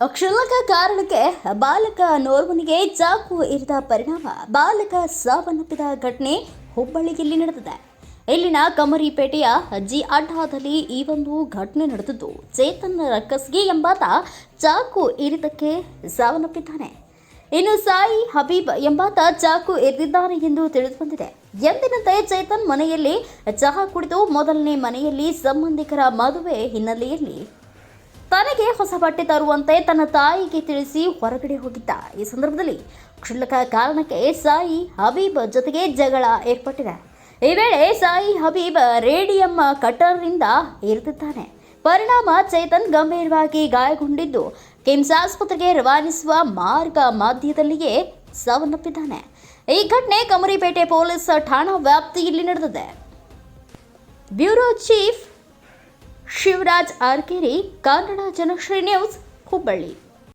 ಕ್ಷುಲ್ಲಕ ಕಾರಣಕ್ಕೆ ಬಾಲಕ ನೋರ್ವನಿಗೆ ಚಾಕು ಇರಿದ ಪರಿಣಾಮ ಬಾಲಕ ಸಾವನ್ನಪ್ಪಿದ ಘಟನೆ ಹುಬ್ಬಳ್ಳಿಯಲ್ಲಿ ನಡೆದಿದೆ. ಇಲ್ಲಿನ ಕಮರಿಪೇಟೆಯ ಜಿ ಅಡ್ಡಾದಲ್ಲಿ ಈ ಒಂದು ಘಟನೆ ನಡೆದಿದ್ದು, ಚೇತನ್ ರಕ್ಕಸ್ಗಿ ಎಂಬಾತ ಚಾಕು ಇರಿದಕ್ಕೆ ಸಾವನ್ನಪ್ಪಿದ್ದಾನೆ. ಇನ್ನು ಸಾಯಿ ಹಬೀಬ್ ಎಂಬಾತ ಚಾಕು ಎದ್ದಿದ್ದಾನೆ ಎಂದು ತಿಳಿದುಬಂದಿದೆ. ಎಂದಿನಂತೆ ಚೇತನ್ ಮನೆಯಲ್ಲಿ ಚಹಾ ಕುಡಿದು ಮೊದಲನೇ ಮನೆಯಲ್ಲಿ ಸಂಬಂಧಿಕರ ಮದುವೆ ಹಿನ್ನೆಲೆಯಲ್ಲಿ ತನಗೆ ಹೊಸ ಬಟ್ಟೆ ತರುವಂತೆ ತನ್ನ ತಾಯಿಗೆ ತಿಳಿಸಿ ಹೊರಗಡೆ ಹೋಗಿದ್ದ. ಈ ಸಂದರ್ಭದಲ್ಲಿ ಕ್ಷುಲ್ಲಕ ಕಾರಣಕ್ಕೆ ಸಾಯಿ ಹಬೀಬ್ ಜೊತೆಗೆ ಜಗಳ ಏರ್ಪಟ್ಟಿದೆ. ಈ ವೇಳೆ ಸಾಯಿ ಹಬೀಬ್ ರೇಡಿಯಂ ಕಟರ್ನಿಂದ ಏರುತ್ತಿದ್ದಾನೆ. ಪರಿಣಾಮ ಚೇತನ್ ಗಂಭೀರವಾಗಿ ಗಾಯಗೊಂಡಿದ್ದು, ಕಿಮ್ಸ್ ಆಸ್ಪತ್ರೆಗೆ ರವಾನಿಸುವ ಮಾರ್ಗ ಮಧ್ಯದಲ್ಲಿಯೇ ಸಾವನ್ನಪ್ಪಿದ್ದಾನೆ. ಈ ಘಟನೆ ಕಮರಿಪೇಟೆ ಪೊಲೀಸ್ ಠಾಣಾ ವ್ಯಾಪ್ತಿಯಲ್ಲಿ ನಡೆದಿದೆ. Bureau chief Shivaraj Arkere Kannada Janashree news Hubballi.